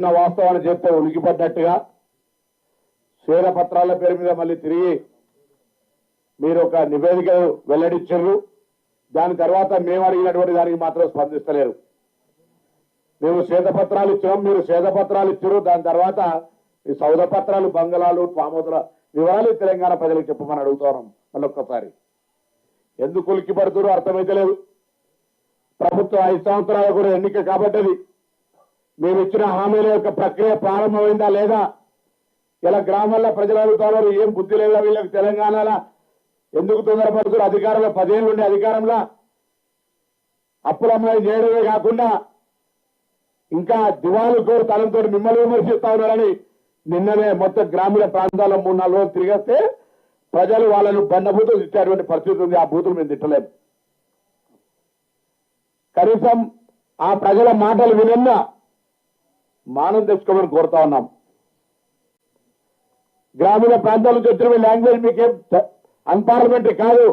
ఉన్న వాస్తవాన్ని చెప్తే ఉలికిపడ్డట్టుగా పత్రాల పేరు మీద మళ్ళీ తిరిగి మీరు ఒక నివేదిక వెల్లడించారు దాని తర్వాత మేము అడిగినటువంటి దానికి మాత్రం స్పందిస్తలేరు. మేము శ్వేతపత్రాలు ఇచ్చాం మీరు శ్వేతపత్రాలు ఇచ్చారు దాని తర్వాత ఈ సౌద పత్రాలు బంగళాలు పామోదర వివరాలు తెలంగాణ ప్రజలకు చెప్పమని అడుగుతున్నాం మళ్ళొక్కసారి. ఎందుకు ఉలిక్కి పడుతున్నారు అర్థమైతే లేదు. ప్రభుత్వం ఐదు సంవత్సరాలు కూడా ఎన్నిక కాబట్టి మేము ఇచ్చిన హామీల యొక్క ప్రక్రియ ప్రారంభమైందా లేదా? ఇలా గ్రామాల్లో ప్రజలు అడుగుతున్నారు ఏం బుద్ధి లేదా వీళ్ళకి తెలంగాణలో? ఎందుకు తొందరపడుతున్నారు అధికారంలో పదేళ్ళు ఉండే అధికారంలో? అప్పుల అమ్మాయి చేయడమే కాకుండా ఇంకా దివాలు కోరు తలంతో మిమ్మల్ని విమర్శిస్తా ఉన్నారని నిన్ననే మొత్తం గ్రామీణ ప్రాంతాల్లో మూడు నాలుగు రోజులు తిరిగేస్తే ప్రజలు వాళ్ళను బండభూతులు ఇచ్చేటువంటి పరిస్థితి ఉంది. ఆ బూతులు మేము తిట్టలేము కనీసం ఆ ప్రజల మాటలు వినన్నా మానం తెచ్చుకోమని కోరుతా ఉన్నాం. గ్రామీణ ప్రాంతాల నుంచి వచ్చిన మీ లాంగ్వేజ్ మీకేం అన్పార్లమెంటరీ కాదు.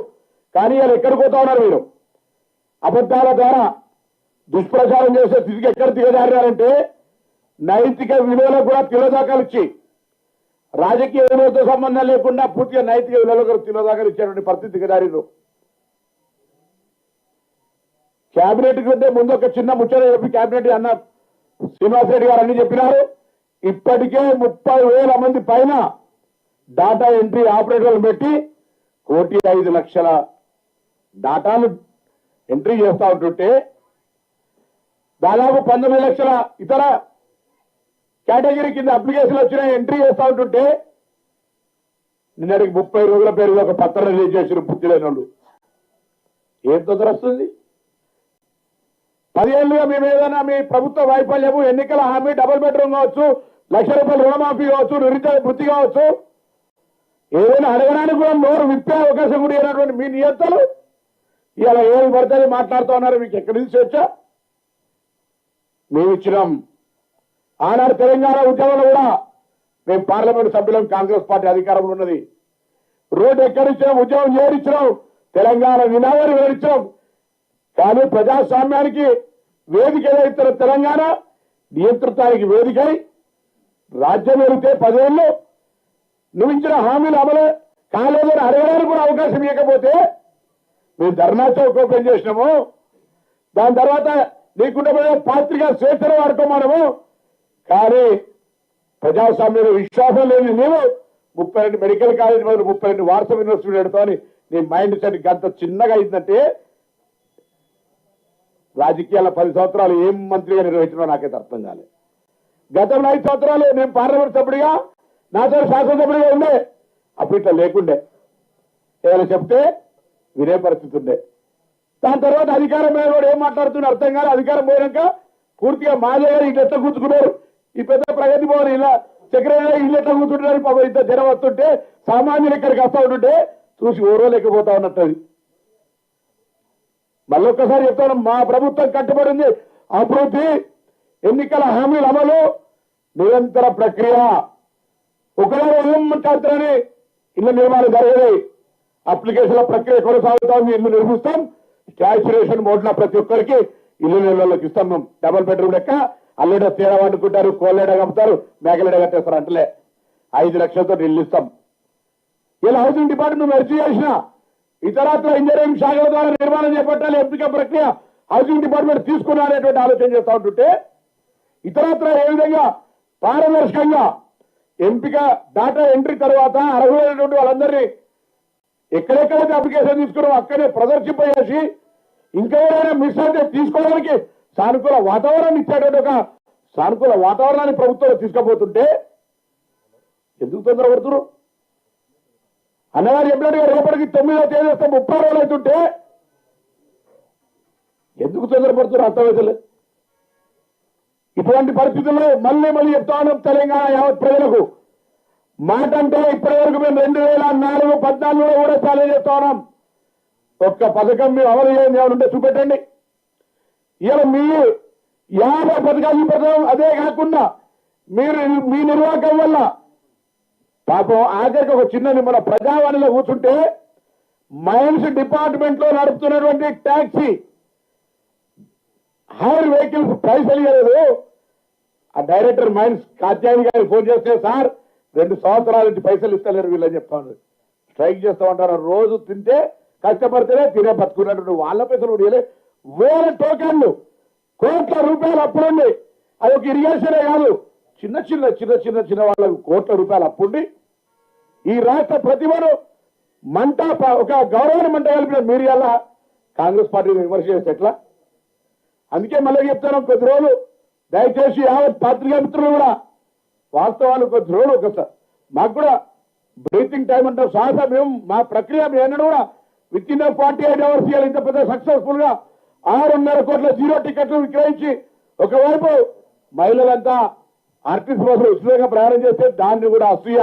కానీ వాళ్ళు ఎక్కడికి పోతా ఉన్నారు మీరు? అబద్ధాల ద్వారా దుష్ప్రచారం చేసే స్థితికి ఎక్కడ దిగజారారంటే నైతిక విలువలకు కూడా తిలోదాకాలు ఇచ్చి రాజకీయ విలువతో సంబంధం లేకుండా పూర్తిగా నైతిక విలువలకు తిలోదాకాలు ఇచ్చేటువంటి పరిస్థితి దిగజారిరు కేబినెట్ కంటే ముందు ఒక చిన్న ముచ్చట చెప్పి కేబినెట్ అన్న శ్రీనివాస్ రెడ్డి గారు అన్ని చెప్పినారు. ఇప్పటికే ముప్పై వేల మంది పైన డాటా ఎంట్రీ ఆపరేటర్లు పెట్టి కోటి ఐదు లక్షల డాటాను ఎంట్రీ చేస్తూ ఉంటుంటే దాదాపు పంతొమ్మిది లక్షల ఇతర కేటగిరీ కింద అప్లికేషన్లు వచ్చిన ఎంట్రీ చేస్తూ ఉంటుంటే నిన్నటికి ముప్పై రోజుల పేరు ఒక పత్రం రిలీజ్ చేసిన బుద్ధి లేని వాళ్ళు ఏం తొందర వస్తుంది పదిహేనుగా మేము ఏదైనా మీ ప్రభుత్వ వైఫల్యము ఎన్నికల హామీ డబుల్ బెడ్రూమ్ కావచ్చు లక్ష రూపాయలు రుణమాఫీ కావచ్చు నిరుద్యోగ వృత్తి కావచ్చు ఏదైనా అడగడానికి కూడా నోరు విప్పే అవకాశం కూడా ఇవ్వనటువంటి మీ నియంతలు. ఇలా ఏమి పడితే మాట్లాడుతూ ఉన్నారు మీకు ఎక్కడి నుంచి వచ్చా? మేము ఇచ్చినాం. ఆనాడు తెలంగాణ ఉద్యమంలో కూడా మేము పార్లమెంట్ సభ్యులం కాంగ్రెస్ పార్టీ అధికారంలో ఉన్నది. రోడ్డు ఎక్కడిచ్చినాం ఉద్యమం చేరిచ్చినాం తెలంగాణ నినాదాన్ని వివరించాం కానీ ప్రజాస్వామ్యానికి వేదిక ఏదైతే తెలంగాణ నియంత్రితానికి వేదికై రాజ్యం వెళితే పదేళ్ళు నువ్వు ఇచ్చిన హామీలు అమలు కాలేదని అడగడానికి కూడా అవకాశం ఇవ్వకపోతే మేము ధర్నా చౌక్ ఓపెన్ చేసినాము. దాని తర్వాత నీకుండే పాత్రిక స్వేచ్ఛను వాడుకోమనము కానీ ప్రజాస్వామ్యంలో విశ్వాసం లేని నీవు ముప్పై రెండు మెడికల్ కాలేజ్ మొదలు ముప్పై రెండు వాట్సాప్ యూనివర్సిటీ పెడతామని నీ మైండ్ సెట్ గంత చిన్నగా అయిందంటే రాజకీయాల పది సంవత్సరాలు ఏం మంత్రిగా నిర్వహించడో నాకైతే అర్థం కాలేదు గతంలో ఐదు సంవత్సరాలు నేను పార్లమెంట్ సభ్యుడిగా నాతో శాసనసభ్యుడిగా ఉండే. అప్పుడు ఇట్లా లేకుండే. ఏదైనా చెప్తే వినే పరిస్థితి ఉండే. దాని తర్వాత అధికారం మీద కూడా ఏం మాట్లాడుతున్నా అర్థం కాదు అధికారం పోయాక పూర్తిగా మాదే గారు ఇట్లా ఎట్లా కూర్చుకున్నారు? ఈ పెద్ద ప్రగతి భవన్ ఇలా సెక్రటరీ ఇల్లు ఎట్లా కూర్చుంటున్నారు? పాపం ఇంత జనం వస్తుంటే సామాన్యులు ఇక్కడికి వస్తూ ఉంటుంటే చూసి ఓరో లేకపోతా ఉన్నట్టు మళ్ళొక్కసారి మళ్ళీ ఒక్కసారి చెప్తాను మా ప్రభుత్వం కట్టుబడింది. అభివృద్ధి ఎన్నికల హామీల అమలు నిరంతర ప్రక్రియ. ఒకవేళ ఏం మాట్లాడుతారని ఇల్లు నిర్మాణం జరగదు. అప్లికేషన్ల ప్రక్రియ కొనసాగుతాం ఇల్లు నిర్మిస్తాం. క్యాల్కులేషన్ మోడ్ల ప్రతి ఒక్కరికి ఇల్లు నెలలోకి ఇస్తాం మేము డబుల్ బెడ్రూమ్ లెక్క అల్లుడ తేడా వండుకుంటారు కోళ్ళెడ కమ్ముతారు మేకలేడ కట్టేస్తారు అంటలే. ఐదు లక్షలతో ఇల్లు ఇస్తాం. ఇలా హౌసింగ్ డిపార్ట్మెంట్ మెర్చి చేసిన ఇతరత్ర ఇంజనీరింగ్ శాఖల ద్వారా నిర్మాణం చేపట్టాలి ఎంపిక ప్రక్రియ హౌసింగ్ డిపార్ట్మెంట్ తీసుకున్నారనేటువంటి ఆలోచన చేస్తూ ఉంటుంటే ఇతరత్ర ఏ విధంగా పారదర్శకంగా ఎంపిక డాటా ఎంట్రీ తర్వాత అర్హులైనటువంటి వాళ్ళందరినీ ఎక్కడెక్కడైతే అప్లికేషన్ తీసుకున్నామో అక్కడే ప్రదర్శింపజేసి ఇంకెవరైనా మిస్ అయితే తీసుకోవడానికి సానుకూల వాతావరణాన్ని ఇచ్చేటువంటి ఒక సానుకూల వాతావరణాన్ని ప్రభుత్వం తీసుకుపోతుంటే ఎందుకు తొందరపడుతున్నారు? అన్నగారు చెప్పినట్టుగా రేపటికి తొమ్మిదో తేదీ వస్తే ముప్పై రోజులు అవుతుంటే ఎందుకు తొందరపడుతున్నారు అర్థమైతలే ఇటువంటి పరిస్థితుల్లో మళ్ళీ మళ్ళీ చెప్తాను తెలంగాణ యావత్ ప్రజలకు. మాట అంటే ఇప్పటి వరకు మేము రెండు వేల నాలుగు పద్నాలుగులో కూడా చాలా చేస్తా ఉన్నాం. ఒక్క పథకం మీరు అమలు చేయండి ఉంటే చూపెట్టండి. ఇలా మీ యాభై పథకాలు చూపెట్టడం అదే కాకుండా మీరు మీ నిర్వాహకం వల్ల పాపం ఆఖరికి ఒక చిన్న మన ప్రజావాణిలో కూర్చుంటే మైన్స్ డిపార్ట్మెంట్లో నడుపుతున్నటువంటి ట్యాక్సీ హైర్ వెహికల్స్ పైసలు ఇవ్వలేదు ఆ డైరెక్టర్ మైన్స్ కాత్యాయని గారు ఫోన్ చేస్తే సార్ రెండు సంవత్సరాల నుంచి పైసలు ఇస్తలేరు వీళ్ళని చెప్తాను స్ట్రైక్ చేస్తామంటారు రోజు తింటే కష్టపడితేనే తినే బతుకున్నటువంటి వాళ్ళ పైసలు కూడా వేరే వేల టోకన్లు కోట్ల రూపాయలు అప్పుడుండి అది ఒక ఇరిగేషనే కాదు. చిన్న చిన్న చిన్న చిన్న చిన్న వాళ్ళకు కోట్ల రూపాయలు అప్పుండి ఈ రాష్ట్ర ప్రతిభను మంట ఒక గౌరవాన్ని మంట కలిపిన మీరు ఎలా కాంగ్రెస్ పార్టీని విమర్శ చేస్తే ఎట్లా? అందుకే మళ్ళీ చెప్తాను కొద్ది రోజులు దయచేసి యావత్ పాత్రికా మిత్రులు కూడా వాస్తవాలు కొద్ది రోజులు ఒకసారి మాకు కూడా బ్రీతింగ్ టైం అంటాం సాహస మేము మా ప్రక్రియ మేము కూడా with in forty eight hours ఇవాళ ఇంత పెద్ద సక్సెస్ఫుల్గా ఆరున్నర కోట్ల జీరో టికెట్లు విక్రయించి ఒకవైపు మహిళలంతా ఆర్టీసీ బస్సులు ఉచితంగా ప్రయాణం చేస్తే దాన్ని కూడా అసూయ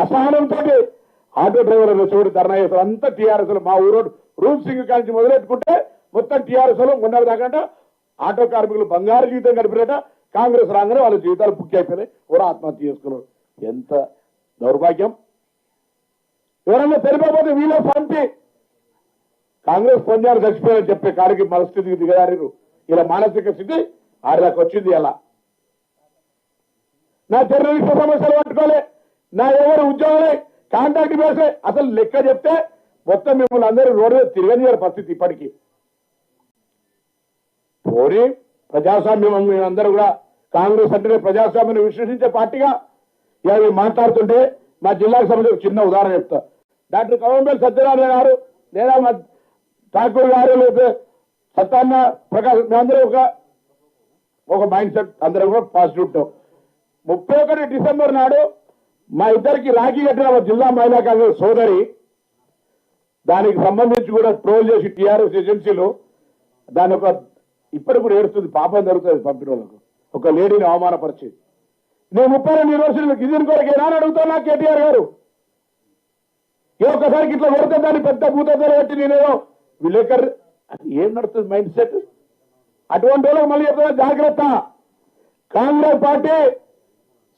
అసహనంతో ఆటో డ్రైవర్లు చూడు ధర్నా చేస్తారు అంతా టీఆర్ఎస్ మా ఊరు రూప్ సింగ్ కాంచి మొదలెట్టుకుంటే మొత్తం టీఆర్ఎస్లో మొన్న ఆటో కార్మికులు బంగారు జీవితం గడిపినట. కాంగ్రెస్ రాగానే వాళ్ళ జీవితాలు బుక్ అయిపోయినాయి. కూడా ఆత్మహత్య చేసుకున్నారు ఎంత దౌర్భాగ్యం. ఎవరన్నా తెలిపకపోతే వీళ్ళ పంపి. కాంగ్రెస్ పొందారు చచ్చిపోయారని చెప్పే కాడికి మనస్థితికి దిగజారు ఇలా మానసిక స్థితి ఆడదాకా వచ్చింది అలా నా జర్నలిస్ట్ సమస్యలు పట్టుకోలే. నా ఎవరు ఉద్యోగాలే కాంట్రాక్ట్ బేసే అసలు లెక్క చెప్తే మొత్తం మిమ్మల్ని అందరూ రోడ్డు మీద తిరగని పరిస్థితి ఇప్పటికీ. పోనీ ప్రజాస్వామ్యం మేమందరూ కూడా కాంగ్రెస్ అంటేనే ప్రజాస్వామ్యాన్ని విశ్వసించే పార్టీగా ఇలా మాట్లాడుతుంటే మా జిల్లాకు సంబంధించి చిన్న ఉదాహరణ చెప్తా. డాక్టర్ కవంబేల్ సత్యనారాయణ గారు లేదా మా ఠాకూర్ గారు లేకపోతే సత్యాన్న ప్రకాష్ మేమందరూ ఒక ఒక మైండ్ సెట్ అందరం కూడా పాజిటివ్ ఉంటాం. ముప్పై ఒకటి డిసెంబర్ నాడు మా ఇద్దరికి రాఖీ కట్టిన మా జిల్లా మహిళా కాంగ్రెస్ సోదరి దానికి సంబంధించి కూడా ట్రోల్ చేసి టీఆర్ఎస్ ఏజెన్సీలు దాని ఒక ఇప్పటికి కూడా ఏడుస్తుంది పాపం జరుగుతుంది పంపిన వాళ్ళకు. ఒక లేడీని అవమానపరిచి నేను ముప్పై రెండు యూనివర్సిటీలకు ఇది కొరకు ఏనాడు అడుగుతున్నా కేటీఆర్ గారు. ఏ ఒక్కసారికి ఇట్లా కొడితే దాన్ని పెద్ద భూతలు పెట్టి నేనేదో విలేకర్ అది ఏం నడుస్తుంది మైండ్ సెట్? అటువంటి వాళ్ళకి మళ్ళీ చెప్తున్నా జాగ్రత్త. కాంగ్రెస్ పార్టీ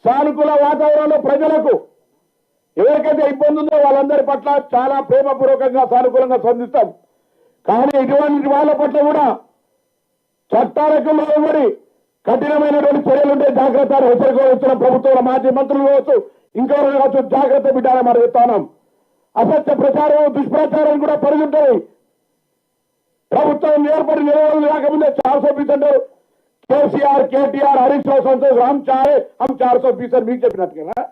సానుకూల వాతావరణంలో ప్రజలకు ఎవరికైతే ఇబ్బంది ఉందో వాళ్ళందరి పట్ల చాలా ప్రేమపూర్వకంగా సానుకూలంగా స్పందిస్తాం. కానీ ఇటువంటి వాళ్ళ పట్ల కూడా చట్టాలకు లోబడి కఠినమైనటువంటి చర్యలు ఉంటే జాగ్రత్త అని హెచ్చరిక ఇస్తున్న మాజీ మంత్రులు కావచ్చు ఇంకెవరు కావచ్చు జాగ్రత్త బిడ్డాలని మనం చెప్తాను అసత్య ప్రచారం దుష్ప్రచారం కూడా పెరుగుంటాయి ప్రభుత్వం ఏర్పడి నిలవలు లేకముందే చాలా చూపించండి కేసీఆర్ కేటీఆర్ హరీష్ రావు సంతోష్ రామ్ చారే హమ్ చార్ సో ఫీసెంట్ మీకు చెప్పినట్టు కదా?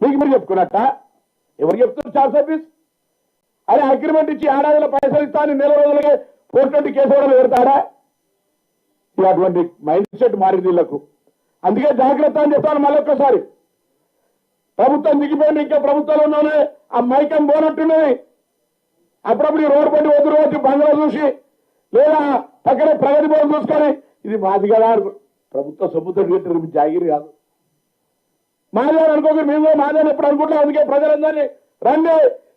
మీకు మీరు చెప్పుకున్నట్ట? ఎవరు చెప్తున్నారు చార్ సో ఫీస్ అరే అగ్రిమెంట్ ఇచ్చి ఏడాదిలో పైసలు ఇస్తాను నెల రోజులకే ఫోర్ ట్వంటీ కేసు కూడా పెడతాడా? అటువంటి మైండ్ సెట్ మారింది వీళ్ళకు. అందుకే జాగ్రత్త అని చెప్తాను మళ్ళొక్కసారి. ప్రభుత్వం దిగిపోయిన ఇంకా ప్రభుత్వంలోనే ఆ మైకం పోనట్టున్నది. అప్పుడప్పుడు ఈ రోడ్డు పట్టి వద్దు రోజు బంగ్లా చూసి లేదా పక్కనే ప్రగతి భవన్ చూసుకొని ఇది మాది కదా ప్రభుత్వ సొమ్ముతో కట్టారు మీ జాగిరి కాదు. మాదే అనుకోక మేము మాదే ఎప్పుడు అనుకుంటాం అందుకే ప్రజలందరినీ రండి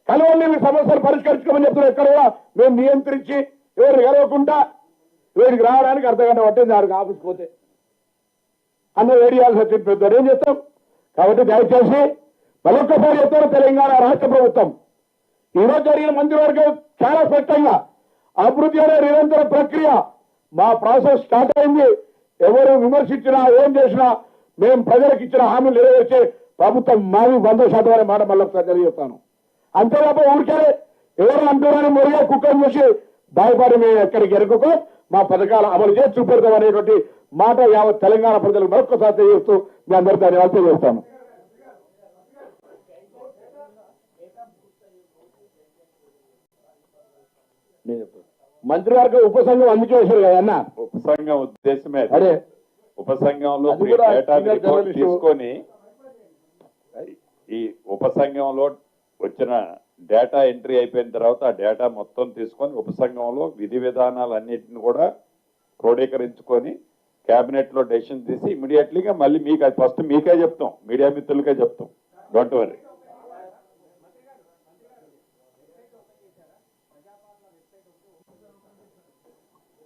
కలవండి మీ సమస్యలు పరిష్కరించుకోమని చెప్తున్నారు. ఎక్కడ కూడా మేము నియంత్రించి ఎవరిని కలవకుండా వీడికి రావడానికి అర్ధగంట పట్టింది. ఆడికి ఆఫీస్కి పోతే అన్న వేడియాల్సి వచ్చింది పెద్ద ఏం చేస్తాం కాబట్టి దయచేసి మరొక్కసారి చెప్తారు తెలంగాణ రాష్ట్ర ప్రభుత్వం. ఈరోజు జరిగిన మంత్రివర్గం చాలా స్పష్టంగా అభివృద్ధి అనే నిరంతర ప్రక్రియ మా ప్రాసెస్ స్టార్ట్ అయింది. ఎవరు విమర్శించినా ఏం చేసినా మేము ప్రజలకు ఇచ్చిన హామీలు నెరవేర్చే ప్రభుత్వం మాది. వంద శాతం అనే మాట మళ్ళీ ఒకసారి తెలియజేస్తాను. అంతే తప్ప ఊరికే ఎవరు అంటున్నారని మురిగా కుక్కను చూసి భయపడి మేము ఎక్కడికి ఎరగకో మా పథకాలు అమలు చేసి చూపెడతాం అనేటువంటి మాట యావత్ తెలంగాణ ప్రజలకు మరొకసారి తెలియజేస్తూ మీ అందరికీ ధన్యవాదాలు తెలియజేస్తాను. నేను మంత్రివర్గ ఉపసంఘం అందుకే వేశారు కదా అన్న ఉపసంఘం ఉద్దేశమే అది. ఉపసంఘంలో. తీసుకొని ఈ ఉపసంఘంలో వచ్చిన డేటా ఎంట్రీ అయిపోయిన తర్వాత ఆ డేటా మొత్తం తీసుకొని ఉపసంఘంలో విధి విధానాలు అన్నిటిని కూడా క్రోడీకరించుకొని కేబినెట్లో డెసిషన్ తీసి ఇమీడియట్లీగా మళ్ళీ మీకు ఫస్ట్ మీకే చెప్తాం మీడియా మిత్రులకే చెప్తాం డోంట్ వరీ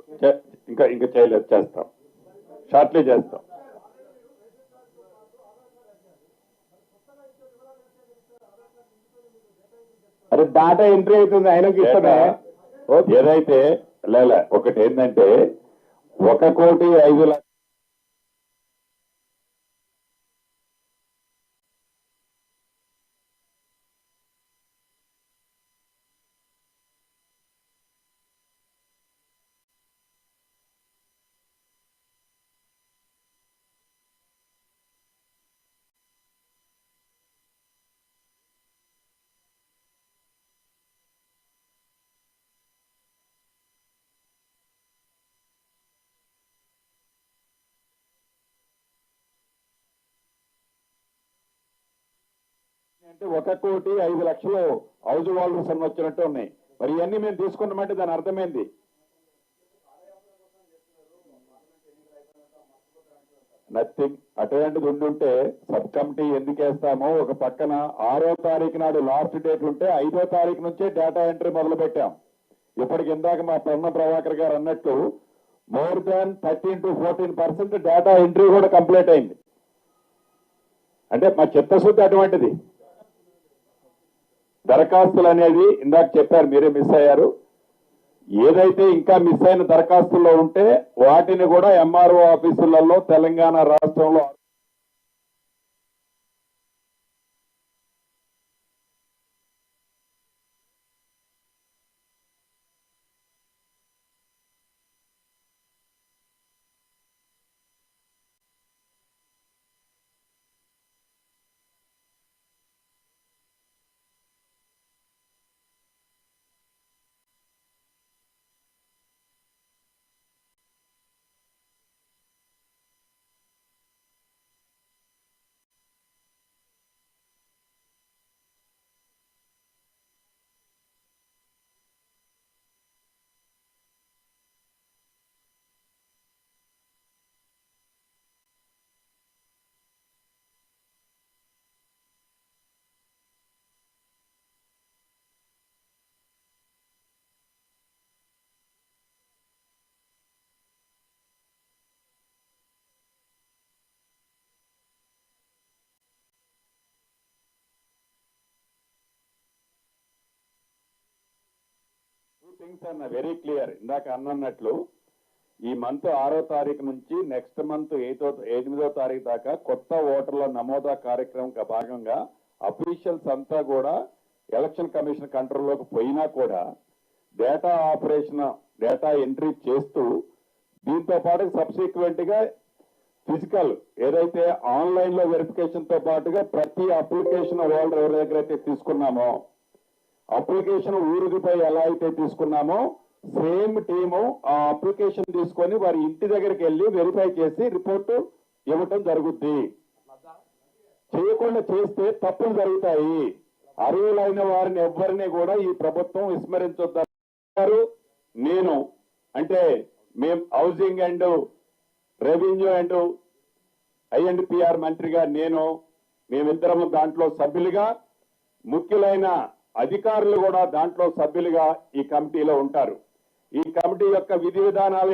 ఇంకా ఇంకా చేయలేదు చేస్తాం. షార్ట్లీ చేస్తాం. అరే డాటా ఎంట్రీ అవుతుంది ఆయనకి ఇష్టమే. ఏదైతే లేలే ఒకటి ఏంటంటే ఒక కోటి ఐదు లక్ష అంటే ఒక కోటి ఐదు లక్షలు హౌజ్ వాళ్ళు అని వచ్చినట్టు ఉన్నాయి. మరి ఇవన్నీ మేము తీసుకున్నామంటే దాని అర్థమైంది? నథింగ్ అటువంటిది ఉండుంటే సబ్ కమిటీ ఎందుకు వేస్తామో ఒక పక్కన ఆరో తారీఖు నాడు లాస్ట్ డేట్ ఉంటే ఐదో తారీఖు నుంచే డేటా ఎంట్రీ మొదలు పెట్టాం ఇప్పటికి ఇందాక మా పొన్న ప్రభాకర్ గారు అన్నట్టు more than thirteen to fourteen percent data entry కూడా కంప్లీట్ అయింది. అంటే మా చిత్తశుద్ధి అటువంటిది. దరఖాస్తులు అనేది ఇందాక చెప్పారు మీరే మిస్ అయ్యారు. ఏదైతే ఇంకా మిస్ అయిన దరఖాస్తుల్లో ఉంటే వాటిని కూడా ఎంఆర్ఓ ఆఫీసులలో తెలంగాణ రాష్ట్రంలో థింగ్స్ అన్న వెరీ క్లియర్ ఇందాక అన్నట్లు ఈ మంత్ ఆరో తారీఖు నుంచి నెక్స్ట్ మంత్ ఎయితో ఎనిమిదో తారీఖు దాకా కొత్త ఓటర్ల నమోదా కార్యక్రమం భాగంగా అఫీషియల్స్ అంతా కూడా ఎలక్షన్ కమిషన్ కంట్రోల్లోకి పోయినా కూడా డేటా ఆపరేషన్ డేటా ఎంట్రీ చేస్తూ దీంతో పాటు సబ్సిక్వెంట్గా ఫిజికల్ ఏదైతే ఆన్లైన్లో వెరిఫికేషన్తో పాటుగా ప్రతి అప్లికేషన్ హోల్డర్ ఎవరి దగ్గర అయితే తీసుకున్నామో అప్లికేషన్ ఊరిపై ఎలా అయితే తీసుకున్నామో సేమ్ టీము ఆ అప్లికేషన్ తీసుకొని వారి ఇంటి దగ్గరికి వెళ్ళి వెరిఫై చేసి రిపోర్టు ఇవ్వటం జరుగుద్ది. చేయకుండా చేస్తే తప్పులు జరుగుతాయి. అర్హులైన వారిని ఎవ్వరిని కూడా ఈ ప్రభుత్వం విస్మరించొద్దారు నేను అంటే మేము housing and revenue and I and PR మంత్రిగా నేను మేమిద్దరము దాంట్లో సభ్యులుగా ముఖ్యులైన అధికారులు కూడా దాంట్లో సభ్యులుగా ఈ కమిటీలో ఉంటారు. ఈ కమిటీ యొక్క విధి విధానాలు